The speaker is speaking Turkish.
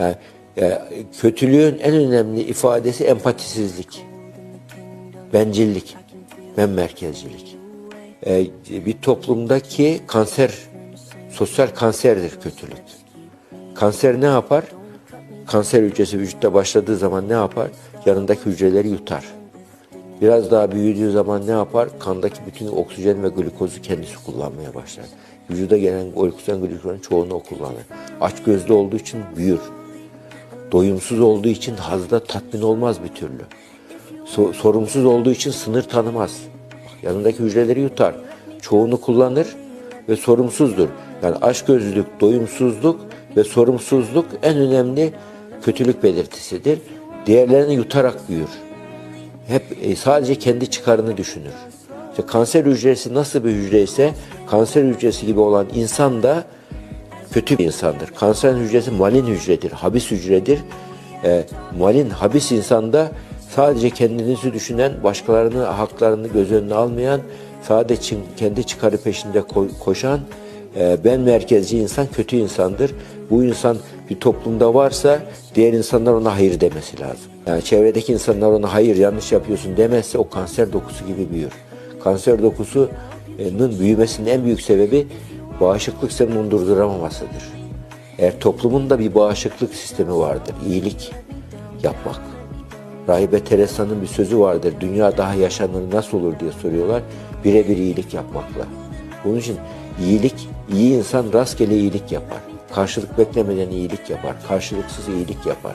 Yani e, kötülüğün en önemli ifadesi empatisizlik, bencillik, ben merkezcilik. E, bir toplumdaki kanser, sosyal kanserdir kötülük. Kanser ne yapar? Kanser hücresi vücutta başladığı zaman ne yapar? Yanındaki hücreleri yutar. Biraz daha büyüdüğü zaman ne yapar? Kandaki bütün oksijen ve glikozu kendisi kullanmaya başlar. Vücuda gelen oksijen glikozun çoğunu o kullanır. Aç gözlü olduğu için büyür. Doyumsuz olduğu için hazda tatmin olmaz bir türlü. So- sorumsuz olduğu için sınır tanımaz. Yanındaki hücreleri yutar. Çoğunu kullanır ve sorumsuzdur. Yani açgözlülük, doyumsuzluk ve sorumsuzluk en önemli kötülük belirtisidir. Diğerlerini yutarak büyür hep e, sadece kendi çıkarını düşünür. İşte kanser hücresi nasıl bir hücre ise kanser hücresi gibi olan insan da kötü bir insandır. Kanser hücresi malin hücredir, habis hücredir. E, malin, habis insanda sadece kendinizi düşünen, başkalarının haklarını göz önüne almayan, sadece kendi çıkarı peşinde ko- koşan, e, ben merkezci insan kötü insandır. Bu insan bir toplumda varsa diğer insanlar ona hayır demesi lazım. Yani çevredeki insanlar ona hayır yanlış yapıyorsun demezse o kanser dokusu gibi büyür. Kanser dokusunun büyümesinin en büyük sebebi bağışıklık sisteminin durduramamasıdır. Eğer toplumun da bir bağışıklık sistemi vardır, iyilik yapmak. Rahibe Teresa'nın bir sözü vardır. Dünya daha yaşanır nasıl olur diye soruyorlar. Birebir iyilik yapmakla. Bunun için iyilik, iyi insan rastgele iyilik yapar. Karşılık beklemeden iyilik yapar. Karşılıksız iyilik yapar.